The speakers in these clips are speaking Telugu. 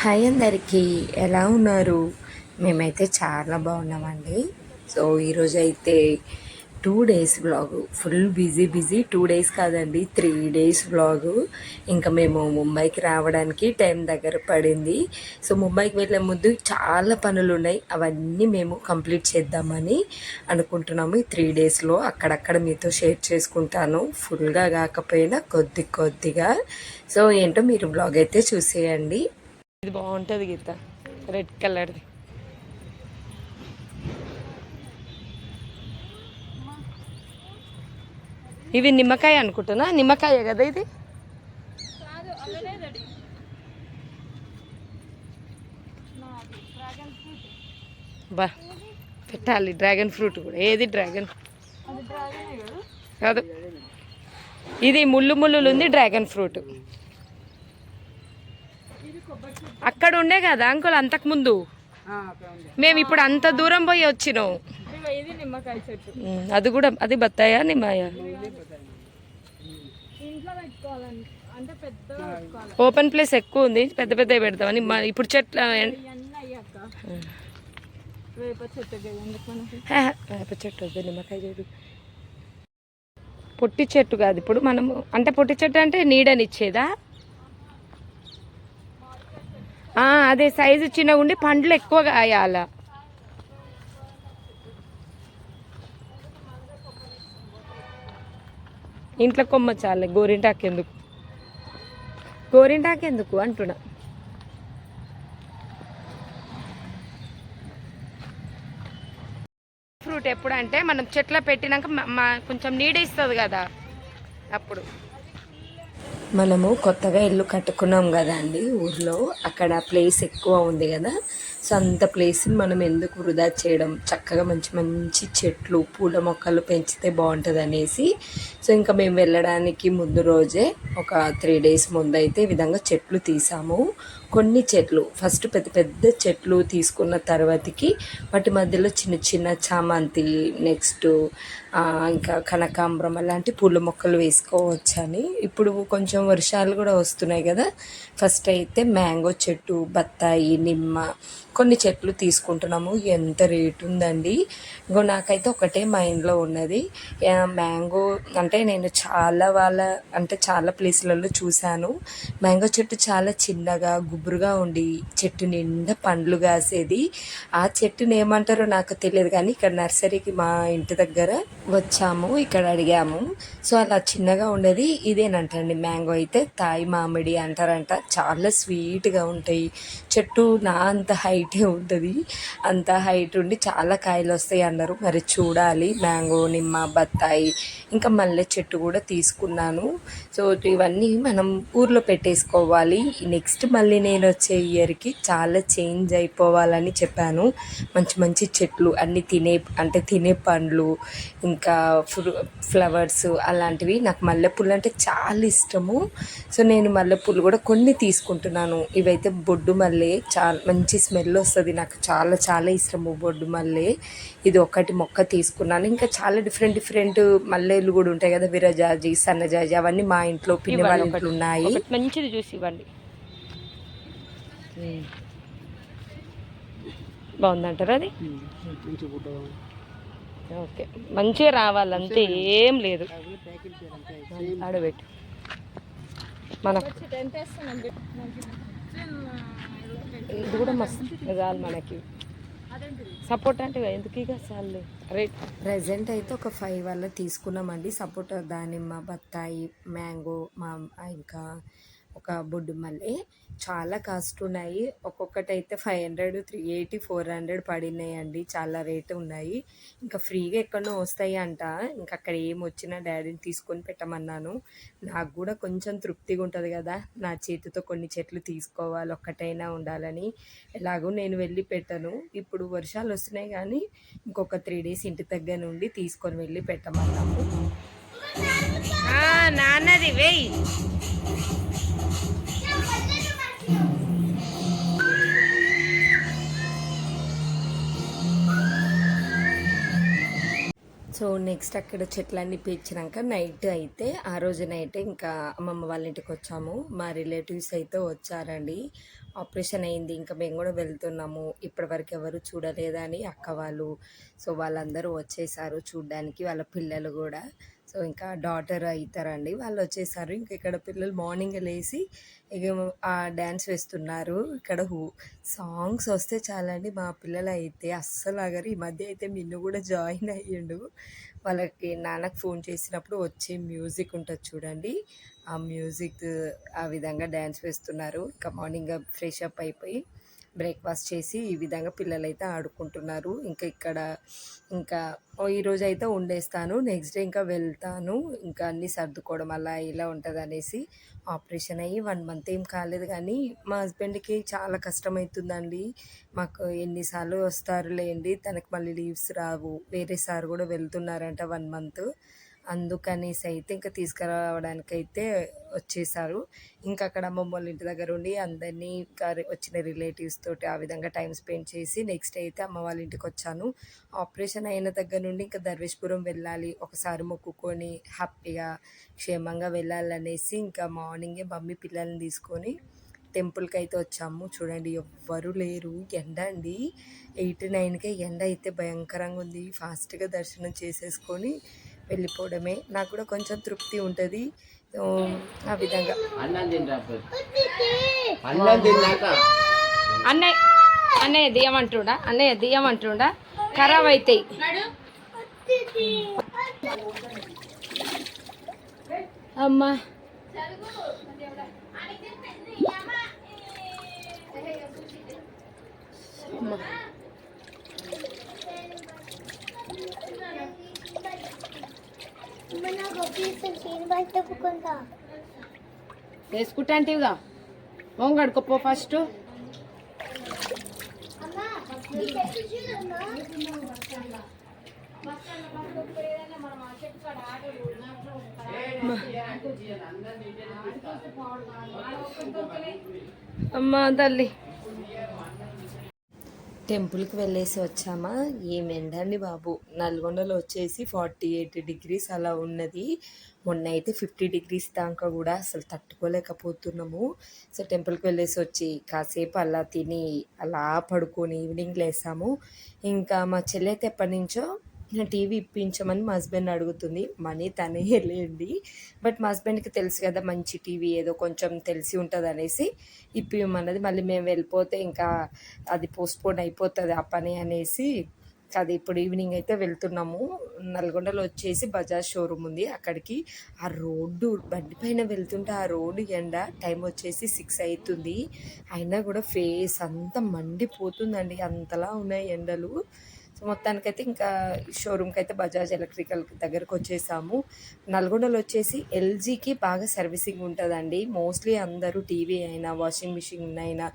హాయ్ అందరికీ ఎలా ఉన్నారు? మేమైతే చాలా బాగున్నామండి. సో ఈరోజు అయితే two days vlog full busy busy two days కాదండి త్రీ డేస్ బ్లాగ్. ఇంకా మేము ముంబైకి రావడానికి టైం దగ్గర పడింది. సో ముంబైకి వెళ్ళే ముందు చాలా పనులు ఉన్నాయి అవన్నీ మేము కంప్లీట్ చేద్దామని అనుకుంటున్నాము. ఈ త్రీ డేస్లో అక్కడక్కడ మీతో షేర్ చేసుకుంటాను. ఫుల్గా కాకపోయినా కొద్ది కొద్దిగా. సో ఏంటో మీరు బ్లాగ్ అయితే చూసేయండి. ఇది బాగుంటుంది గీత. రెడ్ కలర్ది ఇవి నిమ్మకాయ అనుకుంటున్నా. నిమ్మకాయ కదా ఇది? బా పెట్టాలి. డ్రాగన్ ఫ్రూట్ కూడా. ఏది డ్రాగన్? కాదు. ఇది ముళ్ళు ముళ్ళులు ఉంది డ్రాగన్ ఫ్రూట్. అక్కడ ఉండే కదా అంకుల్ అంతకుముందు మేము ఇప్పుడు అంత దూరం పోయి వచ్చినాం. అది కూడా అది బత్తాయా నిమ్మాయ ఓపెన్ ప్లేస్ ఎక్కువ ఉంది పెద్ద పెద్ద పెడతామని మా ఇప్పుడు చెట్ల వేప చెట్టు వద్దు నిమ్మకాయ చెట్టు. పొట్టి చెట్టు కాదు ఇప్పుడు మనము అంటే పొట్టి చెట్టు అంటే నీడనిచ్చేదా? అదే సైజు చిన్నగా ఉండి పండ్లు ఎక్కువగా కాయాల. ఇంట్లో కొమ్మ చాలే గోరింటాకు ఎందుకు గోరింటాకు ఎందుకు అంటున్నా. ఫ్రూట్ ఎప్పుడంటే మనం చెట్ల పెట్టినాక కొంచెం నీడ ఇస్తుంది కదా అప్పుడు. మనము కొత్తగా ఇల్లు కట్టుకున్నాం కదా అండి ఊర్లో. అక్కడ ప్లేస్ ఎక్కువ ఉంది కదా. సో అంత ప్లేస్ని మనం ఎందుకు వృధా చేయడం? చక్కగా మంచి మంచి చెట్లు పూల మొక్కలు పెంచితే బాగుంటుంది అనేసి సో ఇంకా మేము వెళ్ళడానికి ముందు రోజే ఒక త్రీ డేస్ ముందు అయితే ఈ విధంగా చెట్లు తీసాము. కొన్ని చెట్లు ఫస్ట్ పెద్ద పెద్ద చెట్లు తీసుకున్న తర్వాతకి వాటి మధ్యలో చిన్న చిన్న చామంతి నెక్స్ట్ ఇంకా కనకాంబరం అలాంటి పూల మొక్కలు వేసుకోవచ్చని. ఇప్పుడు కొంచెం వర్షాలు కూడా వస్తున్నాయి కదా. ఫస్ట్ అయితే మ్యాంగో చెట్టు బత్తాయి నిమ్మ కొన్ని చెట్లు తీసుకుంటున్నాము. ఎంత రేటు ఉందండి? ఇంకో నాకైతే ఒకటే మైండ్లో ఉన్నది. మ్యాంగో అంటే నేను చాలా వాళ్ళ అంటే చాలా ప్లేస్లలో చూశాను. మ్యాంగో చెట్టు చాలా చిన్నగా గుబురుగా ఉండి చెట్టు నిండా పండ్లు కాసేది. ఆ చెట్టుని ఏమంటారో నాకు తెలియదు కానీ ఇక్కడ నర్సరీకి మా ఇంటి దగ్గర వచ్చాము ఇక్కడ అడిగాము. సో అలా చిన్నగా ఉండేది ఇదేనంటండి మ్యాంగో అయితే తాయి మామిడి అంటారంట. చాలా స్వీట్గా ఉంటాయి. చెట్టు నా అంత హైటే ఉంటుంది. అంత హైట్ ఉండి చాలా కాయలు వస్తాయి అన్నారు. మరి చూడాలి మ్యాంగో నిమ్మ బత్తాయి. ఇంకా మల్లె చెట్టు కూడా తీసుకున్నాను. సో ఇవన్నీ మనం ఊర్లో పెట్టేసుకోవాలి. నెక్స్ట్ మళ్ళీ నేను వచ్చే ఇయర్కి చాలా చేంజ్ అయిపోవాలని చెప్పాను. మంచి మంచి చెట్లు అన్ని తినే అంటే తినే పండ్లు ఇంకా ఫ్రూ ఫ్లవర్స్ అలాంటివి. నాకు మల్లెపూలు అంటే చాలా ఇష్టము. సో నేను మల్లెపూలు కూడా కొన్ని తీసుకుంటున్నాను. ఇవైతే బొడ్డు మల్లె చాలా మంచి స్మెల్ వస్తుంది. నాకు చాలా చాలా ఇష్టము బొడ్డు మల్లె. ఇది ఒకటి మొక్క తీసుకున్నాను. ఇంకా చాలా డిఫరెంట్ డిఫరెంట్ మల్లెలు కూడా ఉంటాయి కదా. విరజాజి సన్నజాజి అవన్నీ మా ఇంట్లో పిన్ని వాళ్ళ ఇంట్లో ఉన్నాయి. మంచిది చూసి ఇవ్వండి. బాగుందంటారా అది? ఓకే. మంచిగా రావాలి అంతే ఏం లేదు. ఆడబెట్టు. మనకు ఇది కూడా మస్తు చాలు మనకి. సపోర్ట్ అంటే ఎందుకు ఇక చాలు. రేట్ ప్రజెంట్ అయితే ఒక ఫైవ్ వల్ల తీసుకున్నామండి. సపోర్ట్ దానిమ్మ బత్తాయి మ్యాంగో మా ఇంకా ఒక బొడ్డు మల్లె చాలా కాస్ట్ ఉన్నాయి. ఒక్కొక్కటి అయితే five hundred three eighty four hundred పడినాయండి. చాలా రేటు ఉన్నాయి. ఇంకా ఫ్రీగా ఎక్కడో వస్తాయి అంట ఇంకా అక్కడ ఏం వచ్చినా డాడీని తీసుకొని పెట్టమన్నాను. నాకు కూడా కొంచెం తృప్తిగా ఉంటుంది కదా. నా చేతితో కొన్ని చెట్లు తీసుకోవాలి ఒక్కటైనా ఉండాలని. ఎలాగో నేను వెళ్ళి పెట్టను. ఇప్పుడు వర్షాలు వస్తున్నాయి కానీ ఇంకొక త్రీ డేస్ ఇంటి దగ్గర నుండి తీసుకొని వెళ్ళి పెట్టమన్నాము నాన్నది వేయి. సో నెక్స్ట్ అక్కడ చెట్లన్నీ పీల్చినాక నైట్ అయితే ఆ రోజు నైట్ ఇంకా అమ్మమ్మ వాళ్ళ ఇంటికి వచ్చాము. మా రిలేటివ్స్ అయితే వచ్చారండి. ఆపరేషన్ అయింది ఇంకా మేము కూడా వెళ్తున్నాము. ఇప్పటివరకు ఎవరు చూడలేదని అక్క వాళ్ళు సో వాళ్ళందరూ వచ్చేసారు చూడడానికి వాళ్ళ పిల్లలు కూడా. సో ఇంకా డాటర్ అవుతారండి వాళ్ళు వచ్చేసారు ఇంకా ఇక్కడ పిల్లలు మార్నింగ్ లేచి ఇక ఆ డ్యాన్స్ వేస్తున్నారు. ఇక్కడ హూ సాంగ్స్ వస్తే చాలండి. మా పిల్లలు అయితే అస్సలు ఆగరు. ఈ మధ్య అయితే నిన్ను కూడా జాయిన్ అయ్యిండు. వాళ్ళకి నాన్నకు ఫోన్ చేసినప్పుడు వచ్చే మ్యూజిక్ ఉంటుంది చూడండి. ఆ మ్యూజిక్ ఆ విధంగా డ్యాన్స్ వేస్తున్నారు. ఇంకా మార్నింగ్ ఫ్రెష్ అప్ అయిపోయి బ్రేక్ఫాస్ట్ చేసి ఈ విధంగా పిల్లలైతే ఆడుకుంటున్నారు. ఇంకా ఇక్కడ ఇంకా ఈరోజు అయితే ఉండేస్తాను. నెక్స్ట్ డే ఇంకా వెళ్తాను. ఇంకా అన్నీ సర్దుకోవడం అలా ఇలా ఉంటుంది అనేసి ఆపరేషన్ అయ్యి వన్ మంత్ ఏం కాలేదు కానీ మా హస్బెండ్కి చాలా కష్టమవుతుందండి మాకు ఎన్నిసార్లు వస్తారు లేండి తనకు మళ్ళీ లీవ్స్ రావు. వేరే సార్ కూడా వెళ్తున్నారంట వన్ మంత్. అందుకనేసి అయితే ఇంకా తీసుకురావడానికి అయితే వచ్చేసారు. ఇంకా అక్కడ అమ్మమ్మ వాళ్ళ ఇంటి దగ్గర ఉండి అందరినీ ఇంకా వచ్చిన రిలేటివ్స్ తోటి ఆ విధంగా టైం స్పెండ్ చేసి నెక్స్ట్ అయితే అమ్మ వాళ్ళ ఇంటికి వచ్చాను. ఆపరేషన్ అయిన దగ్గర నుండి ఇంకా దర్వేష్పురం వెళ్ళాలి ఒకసారి మొక్కుకొని హ్యాపీగా క్షేమంగా వెళ్ళాలనేసి ఇంకా మార్నింగే మమ్మీ పిల్లల్ని తీసుకొని టెంపుల్కి అయితే వచ్చాము. చూడండి ఎవ్వరు లేరు. ఎండ అండి. ఎయిట్ నైన్కే ఎండ అయితే భయంకరంగా ఉంది. ఫాస్ట్గా దర్శనం చేసేసుకొని వెళ్ళిపోవడమే. నాకు కూడా కొంచెం తృప్తి ఉంటుంది. ఆ విధంగా. అన్నయ్య అన్నయ్య దియమంటుండా అన్నయ్య దియమంటుండా ఖరాబ్ అవుతాయి అమ్మా. వేసుకుంటా అంటేవిగా వంగడుకోపో ఫస్ట్. అమ్మా తల్లి. టెంపుల్కి వెళ్ళేసి వచ్చామా? ఏం ఎండండి బాబు. నల్గొండలో వచ్చేసి ఫార్టీ ఎయిట్ డిగ్రీస్ అలా ఉన్నది. మొన్న అయితే ఫిఫ్టీ డిగ్రీస్ దాకా కూడా అసలు తట్టుకోలేకపోతున్నాము. సో టెంపుల్కి వెళ్ళేసి వచ్చి కాసేపు అలా తిని అలా పడుకొని ఈవినింగ్ లేసాము. ఇంకా మా చెల్లి అయితే ఎప్పటి నుంచో టీవీ ఇప్పించమని మా హస్బెండ్ అడుగుతుంది. మనీ తనే వెళ్ళండి బట్ మా హస్బెండ్కి తెలుసు కదా మంచి టీవీ ఏదో కొంచెం తెలిసి ఉంటుంది అనేసి ఇప్పిమన్నది మళ్ళీ మేము వెళ్ళిపోతే ఇంకా అది పోస్ట్పోన్ అయిపోతుంది ఆ పని అనేసి అది ఇప్పుడు ఈవినింగ్ అయితే వెళ్తున్నాము. నల్గొండలో వచ్చేసి బజాజ్ షోరూమ్ ఉంది. అక్కడికి ఆ రోడ్డు బండి పైన వెళ్తుంటే ఆ రోడ్డు ఎండ టైం వచ్చేసి సిక్స్ అవుతుంది. అయినా కూడా ఫేస్ అంతా మండిపోతుందండి. అంతలా ఉన్నాయి ఎండలు. సో మొత్తానికైతే ఇంకా షోరూమ్కి అయితే బజాజ్ ఎలక్ట్రికల్ దగ్గరకు వచ్చేసాము. నల్గొండలో వచ్చేసి ఎల్జీకి బాగా సర్వీసింగ్ ఉంటుందండి. మోస్ట్లీ అందరూ టీవీ అయినా వాషింగ్ మిషన్ అయినా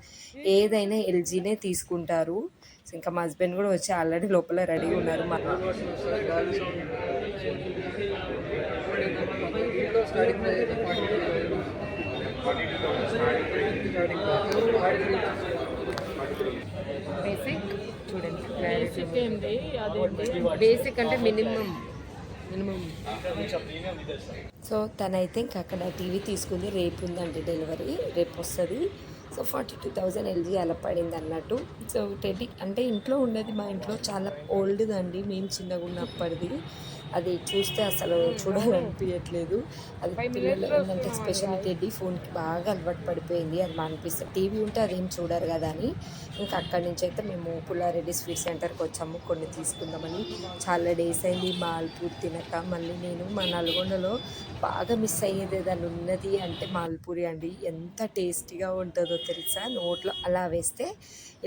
ఏదైనా ఎల్జీనే తీసుకుంటారు. సో ఇంకా మా హస్బెండ్ కూడా వచ్చి ఆల్రెడీ లోపల రెడీ ఉన్నారు. మా బేసిక్ చూడండి బేసిక్ అంటే మినిమం మినిమం సో తనైతే ఇంకా అక్కడ టీవీ తీసుకుంది. రేపు ఉందండి డెలివరీ. రేపు వస్తుంది. So forty two thousand LG అలా పడింది అన్నట్టు. సో టెడ్డి అంటే ఇంట్లో ఉండేది మా ఇంట్లో చాలా ఓల్డ్ది అండి మేము చిన్నగా ఉన్నప్పటిది. అది చూస్తే అసలు చూడాలనిపించట్లేదు అది పిల్లలు ఏంటంటే స్పెషల్ టెడ్డీ ఫోన్కి బాగా అలవాటు పడిపోయింది. అది మా అనిపిస్తుంది టీవీ ఉంటే అదేం చూడరు కదా అని. ఇంకా అక్కడి నుంచి అయితే మేము పుల్లారెడ్డి స్వీట్ సెంటర్కి వచ్చాము. కొన్ని తీసుకుందామని. చాలా డేస్ అయింది. మాల్పూర్ తినక మళ్ళీ నేను మా నల్గొండలో బాగా మిస్ అయ్యేది ఏదైనా ఉన్నది అంటే మాల్పూరి అండి. ఎంత టేస్టీగా ఉంటుందో తెలుసా నోట్లో అలా వేస్తే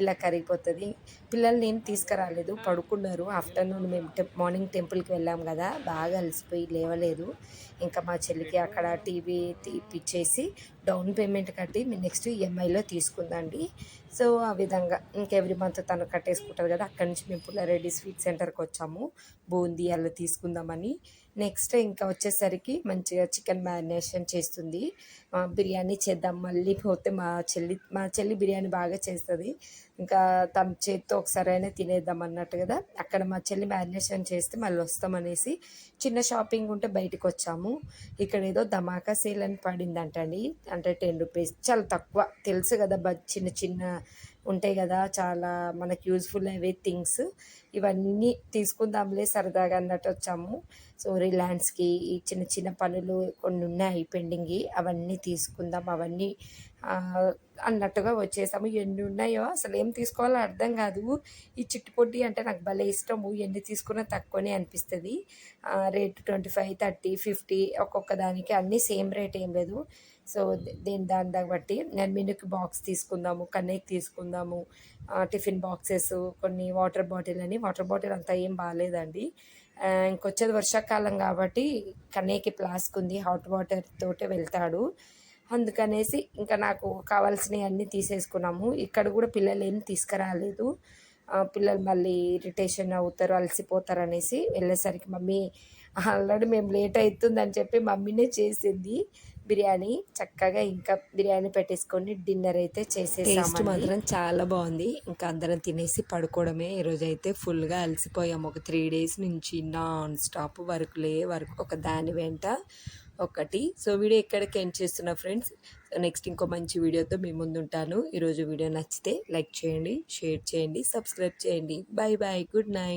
ఇలా కరిగిపోతుంది. పిల్లల్ని నేను తీసుకురాలేదు పడుకున్నారు. ఆఫ్టర్నూన్ మేము మార్నింగ్ టెంపుల్కి వెళ్ళాం కదా బాగా అలసిపోయి లేవలేదు. ఇంకా మా చెల్లికి అక్కడ టీవీ తీపిచ్చేసి డౌన్ పేమెంట్ కట్టి మేము నెక్స్ట్ ఈఎంఐలో తీసుకుందండి. సో ఆ విధంగా ఇంక ఎవ్రీ మంత్ తను కట్టేసుకుంటుంది కదా అక్కడి నుంచి మేము పుల్లారెడ్డి స్వీట్ సెంటర్కి వచ్చాము. బూందీ అలా తీసుకుందామని. నెక్స్ట్ ఇంకా వచ్చేసరికి మంచిగా చికెన్ మ్యారినేషన్ చేస్తుంది. బిర్యానీ చేద్దాం మళ్ళీ పోతే మా చెల్లి మా చెల్లి బిర్యానీ బాగా చేస్తుంది. ఇంకా తన ఒకసారి అయినా తినేద్దాం అన్నట్టు కదా. అక్కడ మా చెల్లి మ్యారినేషన్ చేస్తే మళ్ళీ వస్తామనేసి చిన్న షాపింగ్ ఉంటే బయటకు వచ్చాము. ఇక్కడ ఏదో ధమాకా సేల్ అని పడిందంటండి. అంటే టెన్ రూపీస్ చాలా తక్కువ. తెలుసు కదా బ చిన్న చిన్న ఉంటాయి కదా చాలా మనకు యూజ్ఫుల్ అయ్యే థింగ్స్ ఇవన్నీ తీసుకుందాంలే సరదాగా అన్నట్టు వచ్చాము. సో రిలయన్స్కి ఈ చిన్న చిన్న పనులు కొన్ని ఉన్నాయి పెండింగ్ అవన్నీ తీసుకుందాం అవన్నీ అన్నట్టుగా వచ్చేసాము. ఎన్ని ఉన్నాయో అసలు ఏం తీసుకోవాలో అర్థం కాదు. ఈ చిట్టుపొట్టి అంటే నాకు భలే ఇష్టము ఎన్ని తీసుకున్నా తక్కువనే అనిపిస్తుంది. Rate twenty five thirty fifty ఒక్కొక్క దానికి అన్నీ సేమ్ రేట్ ఏం లేదు. సో దేని దాని దాన్ని బట్టి నేను మినుక్ బాక్స్ తీసుకుందాము కన్నయ్యకి తీసుకుందాము టిఫిన్ బాక్సెస్ కొన్ని వాటర్ బాటిల్ అని. వాటర్ బాటిల్ అంతా ఏం బాగాలేదండి. ఇంకొచ్చేది వర్షాకాలం కాబట్టి కన్నయ్యకి ప్లాస్క్ ఉంది హాట్ వాటర్ తోటే వెళ్తాడు. అందుకనేసి ఇంకా నాకు కావాల్సినవి అన్నీ తీసేసుకున్నాము. ఇక్కడ కూడా పిల్లలు ఏం తీసుకురాలేదు. పిల్లలు మళ్ళీ ఇరిటేషన్ అవుతారు అలసిపోతారు అనేసి వెళ్ళేసరికి మమ్మీ ఆల్రెడీ మేము లేట్ అవుతుందని చెప్పి మమ్మీనే చేసింది. బిర్యానీ చక్కగా ఇంకా బిర్యానీ పెట్టేసుకొని డిన్నర్ అయితే చేసేసాము మాత్రం చాలా బాగుంది. ఇంకా అందరం తినేసి పడుకోవడమే. ఈరోజు అయితే ఫుల్గా అలసిపోయాము ఒక త్రీ డేస్ నుంచి నాన్ స్టాప్ వర్క్లే వర్క్ ఒక దాని వెంట ఒకటి. సో వీడియో ఎక్కడికి ఎండ్ చేస్తున్నా ఫ్రెండ్స్ నెక్స్ట్ ఇంకో మంచి వీడియోతో మీ ముందు ఉంటాను ఈరోజు వీడియో నచ్చితే లైక్ చేయండి షేర్ చేయండి సబ్స్క్రైబ్ చేయండి. Bye bye good night.